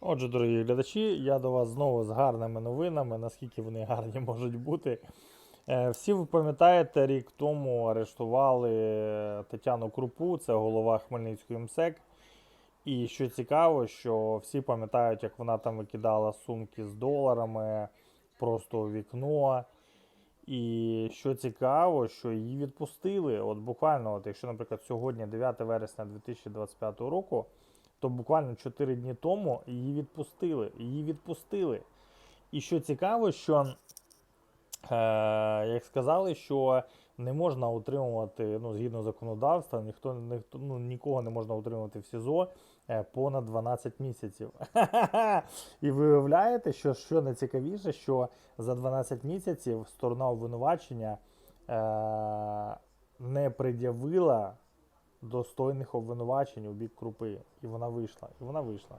Отже, дорогі глядачі, я до вас знову з гарними новинами, наскільки вони гарні можуть бути. Е, Всі ви пам'ятаєте, рік тому арештували Тетяну Крупу, це голова Хмельницької МСЕК. І що цікаво, що всі пам'ятають, як вона там викидала сумки з доларами просто у вікно. І що цікаво, що її відпустили. От буквально, от якщо, наприклад, сьогодні 9 вересня 2025 року, то буквально 4 дні тому її відпустили. Її відпустили. І що цікаво, що е, як сказали, що не можна утримувати, ну, згідно законодавства, ніхто, ніхто ну, нікого не можна утримувати в СІЗО е, понад 12 місяців. І ви уявляєте, що, що найцікавіше, що за 12 місяців сторона обвинувачення е, не пред'явила достойних обвинувачень у бік крупи. І вона вийшла. І вона вийшла.